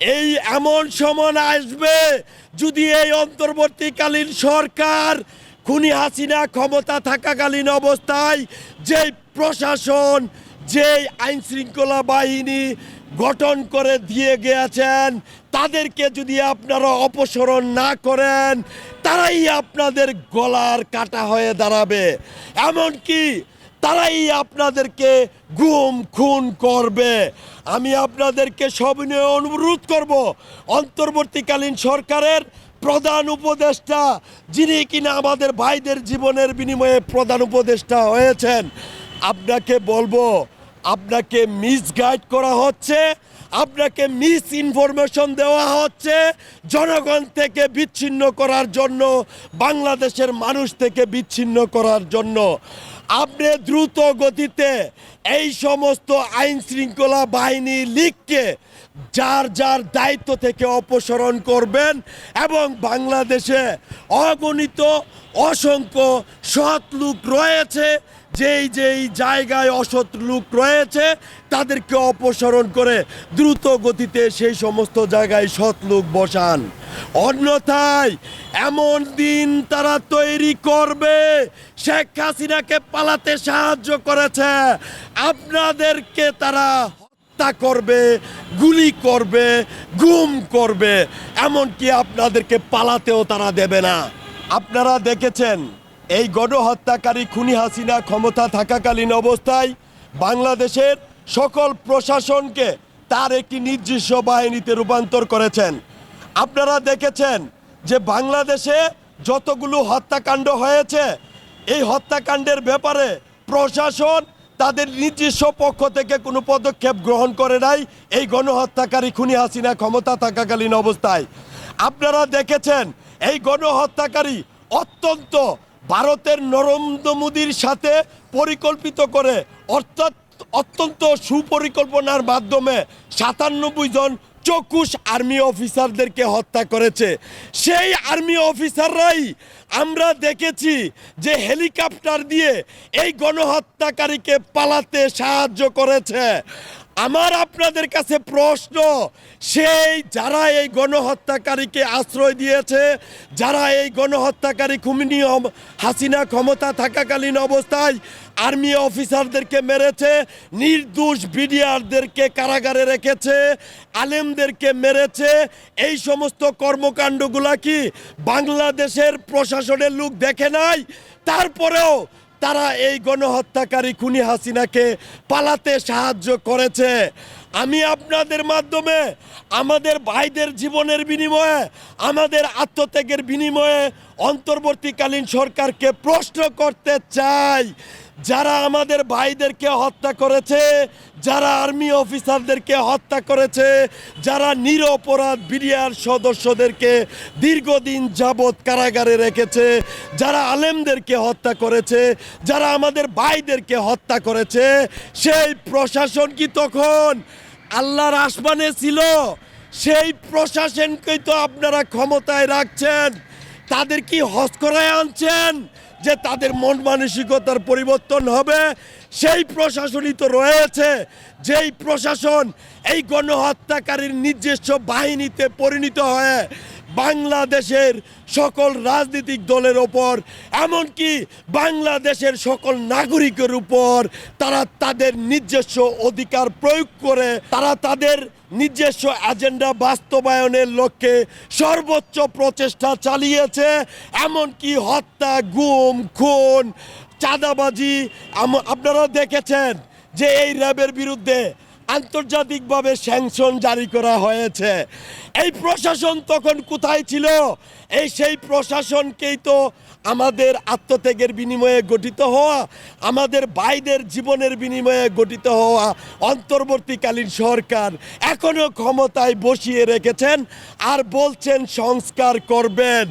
এই এমন সময় আসবে যদি এই অন্তর্বর্তীকালীন সরকার খুনি হাসিনা ক্ষমতা থাকাকালীন অবস্থায় যে প্রশাসন যে আইন শৃঙ্খলা বাহিনী গঠন করে দিয়ে গিয়েছেন, তাদেরকে যদি আপনারা অপসরণ না করেন, তারাই আপনাদের গলার কাটা হয়ে দাঁড়াবে। এমনকি তারাই আপনাদেরকে গুম, খুন করবে। আমি আপনাদেরকে সবিনয় অনুরোধ করব, অন্তর্বর্তীকালীন সরকারের প্রধান উপদেষ্টা, যিনি কিনা আমাদের ভাইদের জীবনের বিনিময়ে প্রধান উপদেষ্টা হয়েছেন, আপনাকে বলব, আপনাকে মিসগাইড করা হচ্ছে, আপনাকে মিস ইনফরমেশন দেওয়া হচ্ছে, জনগণ থেকে বিচ্ছিন্ন করার জন্য, বাংলাদেশের মানুষ থেকে বিচ্ছিন্ন করার জন্য। আপনি দ্রুত গতিতে এই সমস্ত আইন শৃঙ্খলা বাহিনী লীগকে যার যার দায়িত্ব থেকে অপসারণ করবেন এবং বাংলাদেশে অগণিত অসংখ্য সৎ লোক রয়েছে যেই যেই জায়গায় অসৎ লোক রয়েছে, তাদেরকে অপসারণ করে দ্রুত গতিতে সেই সমস্ত জায়গায় সৎ লোক বসান। অন্যথায় এমন দিন তারা তৈরি করবে, শেখ হাসিনাকে পালাতে সাহায্য করেছে। আপনাদেরকে তারা হত্যা করবে, গুলি করবে, গুম করবে, এমনকি আপনাদেরকে পালাতেও তারা দেবে না। আপনারা দেখেছেন এই গণহত্যাকারী খুনি হাসিনা ক্ষমতা থাকাকালীন অবস্থায় বাংলাদেশের সকল প্রশাসনকে তার একটি নির্দিষ্ট বাহিনীতে রূপান্তর করেছেন। আপনারা দেখেছেন যে বাংলাদেশে যতগুলো হত্যাকাণ্ড হয়েছে, এই হত্যাকাণ্ডের ব্যাপারে প্রশাসন তাদের নিজস্ব পক্ষ থেকে কোনো পদক্ষেপ গ্রহণ করে নাই এই গণহত্যাকারী খুনি হাসিনা ক্ষমতা থাকাকালীন অবস্থায়। আপনারা দেখেছেন এই গণহত্যাকারী অত্যন্ত ভারতের নরেন্দ্র মোদীর সাথে পরিকল্পিত করে, অর্থাৎ অত্যন্ত সুপরিকল্পনার মাধ্যমে সাতানব্বই জন চকুশ আর্মি অফিসারদেরকে হত্যা করেছে। সেই আর্মি অফিসাররাই আমরা দেখেছি যে হেলিকপ্টার দিয়ে এই গণহত্যাকারীকে পালাতে সাহায্য করেছে। আমার আপনাদের কাছে প্রশ্ন, সেই যারা এই গণহত্যাকারীকে আশ্রয় দিয়েছে, যারা এই গণহত্যাকারী খুমিনি হম- হাসিনা ক্ষমতা থাকাকালীন অবস্থায় আর্মি অফিসারদেরকে মেরেছে, নির্দোষ বিডিআরদেরকে কারাগারে রেখেছে, আলেমদেরকে মেরেছে, এই সমস্ত কর্মকাণ্ডগুলা কি বাংলাদেশের প্রশাসনের লোক দেখে নাই? তারপরেও তারা এই গণহত্যাকারী খুনি হাসিনাকে পালাতে সাহায্য করেছে। আমি আপনাদের মাধ্যমে, আমাদের ভাইদের জীবনের বিনিময়ে, আমাদের আত্মত্যাগের বিনিময়ে অন্তর্বর্তীকালীন সরকারকে প্রশ্ন করতে চাই। যারা আমাদের ভাইদেরকে হত্যা করেছে, যারা আর্মি অফিসারদেরকে হত্যা করেছে, যারা নিরপরাধ বিডিআর সদস্যদেরকে দীর্ঘদিন যাবৎ কারাগারে রেখেছে, যারা আলেমদেরকে হত্যা করেছে, যারা আমাদের ভাইদেরকে হত্যা করেছে, সেই প্রশাসন কি তখন আল্লাহর আসমানে ছিল? সেই প্রশাসনকেই তো আপনারা ক্ষমতায় রাখছেন। তাদের কি হজ করায় আনছেন? যে তাদের মন মানসিকতার পরিবর্তন হবে, সেই প্রশাসনই তো রয়েছে। যেই প্রশাসন এই গণহত্যাকারীর নিজস্ব বাহিনীতে পরিণত হয়ে বাংলাদেশের সকল রাজনৈতিক দলের ওপর, এমনকি বাংলাদেশের সকল নাগরিকের উপর তারা তাদের নিজস্ব অধিকার প্রয়োগ করে, তারা তাদের নিজস্ব এজেন্ডা বাস্তবায়নের লক্ষ্যে সর্বোচ্চ প্রচেষ্টা চালিয়েছে, এমনকি হত্যা, গুম, খুন, চাঁদাবাজি আপনারা দেখেছেন যে এই র্যাবের বিরুদ্ধে আন্তর্জাতিকভাবে স্যাংশন জারি করা হয়েছে। এই প্রশাসন তখন কোথায় ছিল? এই সেই প্রশাসনকেই তো আমাদের আত্মত্যাগের বিনিময়ে গঠিত হওয়া, আমাদের ভাইদের জীবনের বিনিময়ে গঠিত হওয়া অন্তর্বর্তীকালীন সরকার এখনও ক্ষমতায় বসিয়ে রেখেছেন আর বলছেন সংস্কার করবেন।